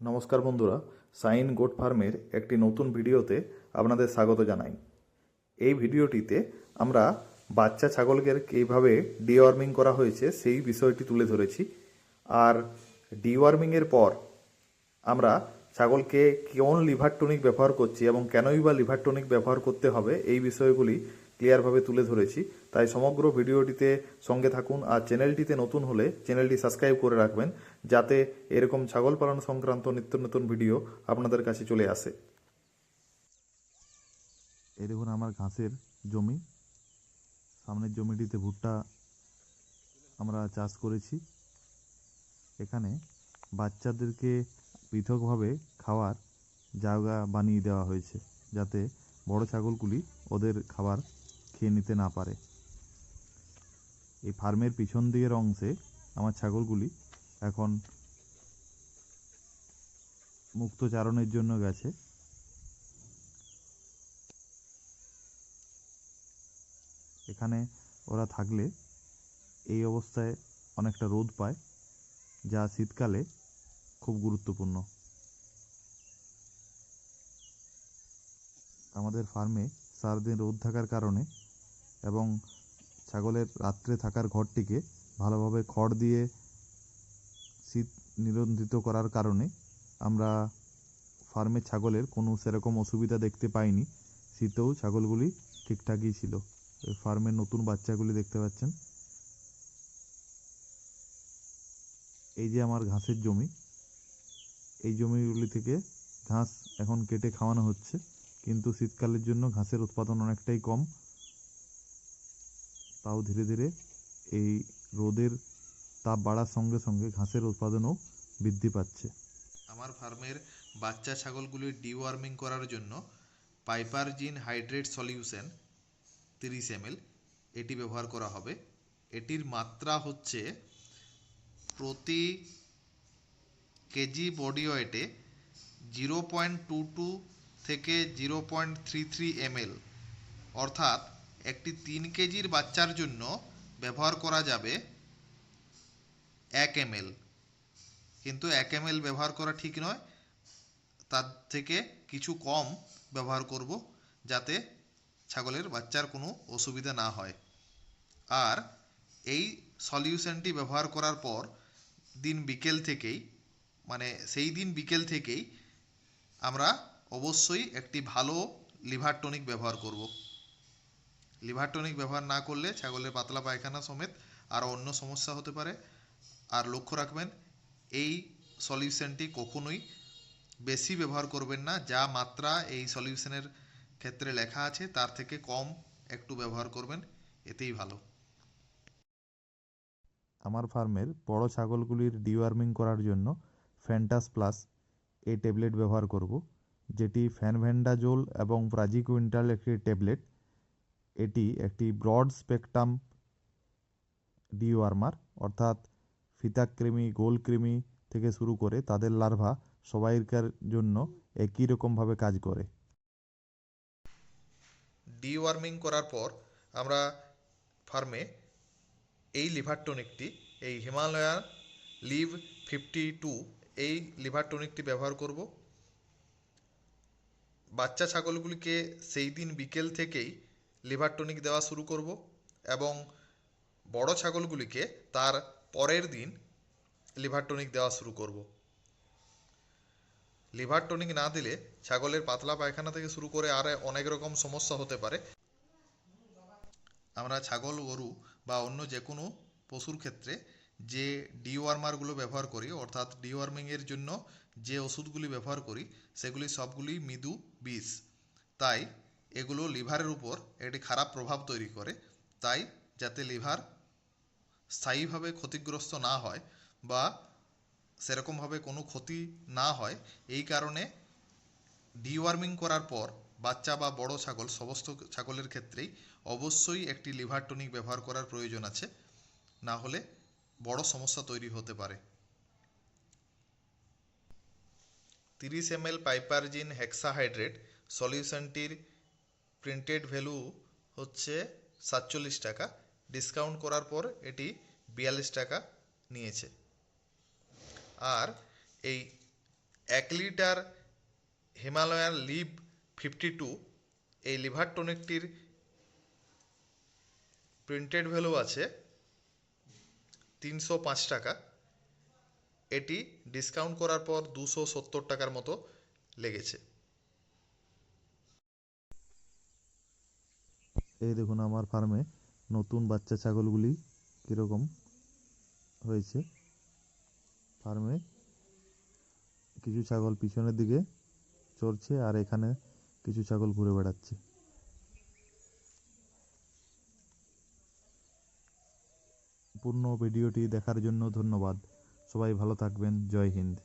নমস্কার বন্ধুরা, sign goat ফার্মের একটি নতুন ভিডিওতে আপনাদের স্বাগত জানাই। এই ভিডিওটিতে আমরা বাচ্চা ছাগলকে কীভাবে ডিওয়ার্মিং করা হয়েছে সেই বিষয়টি তুলে ধরেছি। আর ডিওয়ার্মিংয়ের পর আমরা ছাগলকে কোন লিভার টনিক ব্যবহার করছি এবং কেনই বা লিভার টনিক ব্যবহার করতে হবে এই বিষয়গুলি ক্লিয়ারভাবে তুলে ধরেছি। তাই সমগ্র ভিডিওটিতে সঙ্গে থাকুন আর চ্যানেলটিতে নতুন হলে চ্যানেলটি সাবস্ক্রাইব করে রাখবেন, যাতে এরকম ছাগল পালন সংক্রান্ত নিত্য নতুন ভিডিও আপনাদের কাছে চলে আসে। এই দেখুন আমার ঘাসের জমি। সামনের জমিটিতে ভুট্টা আমরা চাষ করেছি। এখানে বাচ্চাদেরকে পৃথকভাবে খাওয়ার জায়গা বানিয়ে দেওয়া হয়েছে, যাতে বড় ছাগলগুলি ওদের খাবার খেয়ে নিতে না পারে। এই ফার্মের পিছন দিকের অংশে আমার ছাগলগুলি এখন মুক্ত চারণের জন্য গেছে। এখানে ওরা থাকলে এই অবস্থায় অনেকটা রোদ পায়, যা শীতকালে খুব গুরুত্বপূর্ণ। আমাদের ফার্মে সারাদিন রোদ থাকার কারণে এবং ছাগলের রাত্রে থাকার ঘরটিকে ভালোভাবে খড় দিয়ে শীত নিরন্ধিত করার কারণে আমরা ফার্মের ছাগলের কোনো সেরকম অসুবিধা দেখতে পাইনি। শীতেও ছাগলগুলি ঠিকঠাকই ছিল। ফার্মের নতুন বাচ্চাগুলি দেখতে পাচ্ছেন। এই যে আমার ঘাসের জমি, এই জমিগুলি থেকে ঘাস এখন কেটে খাওয়ানো হচ্ছে। কিন্তু শীতকালের জন্য ঘাসের উৎপাদন অনেকটাই কম। তাও ধীরে ধীরে এই রোদের তাপ বাড়ার সঙ্গে সঙ্গে ঘাসের উৎপাদনও বৃদ্ধি পাচ্ছে। আমার ফার্মের বাচ্চা ছাগলগুলির ডিওয়ার্মিং করার জন্য পাইপারজিন হাইড্রেট সলিউশন তিরিশ এমএল এটি ব্যবহার করা হবে। এটির মাত্রা হচ্ছে প্রতি কেজি বডি ওয়েটে জিরো পয়েন্ট টু টু থেকে zero point three three ML, অর্থাৎ একটি তিন কেজির বাচ্চার জন্য ব্যবহার করা যাবে এক এমএল। কিন্তু এক এম ব্যবহার করা ঠিক নয়। তার থেকে কিছু কম ব্যবহার করব যাতে ছাগলের বাচ্চার কোনো অসুবিধা না হয়। আর এই সলিউশনটি ব্যবহার করার পর দিন বিকেল থেকেই মানে সেই দিন বিকেল থেকেই আমরা অবশ্যই একটি ভালো লিভার টনিক ব্যবহার করব। লিভার টনিক ব্যবহার না করলে ছাগলের পাতলা পায়খানা সমেত আরও অন্য সমস্যা হতে পারে। আর লক্ষ্য রাখবেন, এই সলিউশনটি কখনোই বেশি ব্যবহার করবেন না, যা মাত্রা এই সলিউশনের ক্ষেত্রে লেখা আছে, তার থেকে কম একটু ব্যবহার করবেন, এতেই ভালো। আমার ফার্মের বড় ছাগলগুলির ডিওয়ার্মিং করার জন্য ফ্যান্টাস প্লাস এই ট্যাবলেট ব্যবহার করব, যেটি ফ্যানভেন্ডাজোল এবং প্রাজিকুইন্টাল একটি ট্যাবলেট। এটি একটি ব্রড স্পেকট্রাম ডিওয়ার্মার, অর্থাৎ ফিতাকৃমি, গোলকৃমি থেকে শুরু করে তাদের লার্ভা সবাইকার জন্য একই রকমভাবে কাজ করে। ডিওয়ার্মিং করার পর আমরা ফার্মে এই লিভার টনিকটি এই হিমালয়ান লিভ ফিফটি টু, এই লিভার টনিকটি ব্যবহার করব। বাচ্চা ছাগলগুলিকে সেই দিন বিকেল থেকেই লিভার টনিক দেওয়া শুরু করব এবং বড় ছাগলগুলিকে তার পরের দিন লিভার টনিক দেওয়া শুরু করব। লিভার টনিক না দিলে ছাগলের পাতলা পায়খানা থেকে শুরু করে আর অনেক রকম সমস্যা হতে পারে। আমরা ছাগল, গরু বা অন্য যে কোনো পশুর ক্ষেত্রে যে ডিওয়ার্মারগুলো ব্যবহার করি, অর্থাৎ ডিওয়ার্মিংয়ের জন্য যে ওষুধগুলি ব্যবহার করি, সেগুলি সবগুলি মৃদু বিষ তাই এগুলো লিভারের উপর একটি খারাপ প্রভাব তৈরি করে। তাই যাতে লিভার স্থায়ীভাবে ক্ষতিগ্রস্ত না হয় বা সেরকমভাবে কোনো ক্ষতি না হয়, এই কারণে ডিওয়ার্মিং করার পর বাচ্চা বা বড় ছাগল, সমস্ত ছাগলের ক্ষেত্রেই অবশ্যই একটি লিভার টনিক ব্যবহার করার প্রয়োজন আছে। না হলে বড় সমস্যা তৈরি হতে পারে। তিরিশ এম এল পাইপারজিন হেক্সাহাইড্রেট সলিউশনটির প্রিন্টেড ভ্যালু হচ্ছে সাতচল্লিশ টাকা। ডিসকাউন্ট করার পর এটি বিয়াল্লিশ টাকা নিয়েছে। আর এই এক litre Himalayan Liv fifty two এই লিভার টনিকটির প্রিন্টেড ভ্যালু আছে তিনশো পাঁচ টাকা। এটি ডিসকাউন্ট করার পর দুশো সত্তর টাকার মতো লেগেছে। এই দেখুন আমার ফার্মে নতুন বাচ্চা ছাগলগুলি কীরকম হয়েছে। ফার্মে কিছু ছাগল পিছনের দিকে চড়ছে আর এখানে কিছু ছাগল ঘুরে বেড়াচ্ছে। পূর্ণ ভিডিওটি দেখার জন্য ধন্যবাদ। সবাই ভালো থাকবেন। জয় হিন্দ।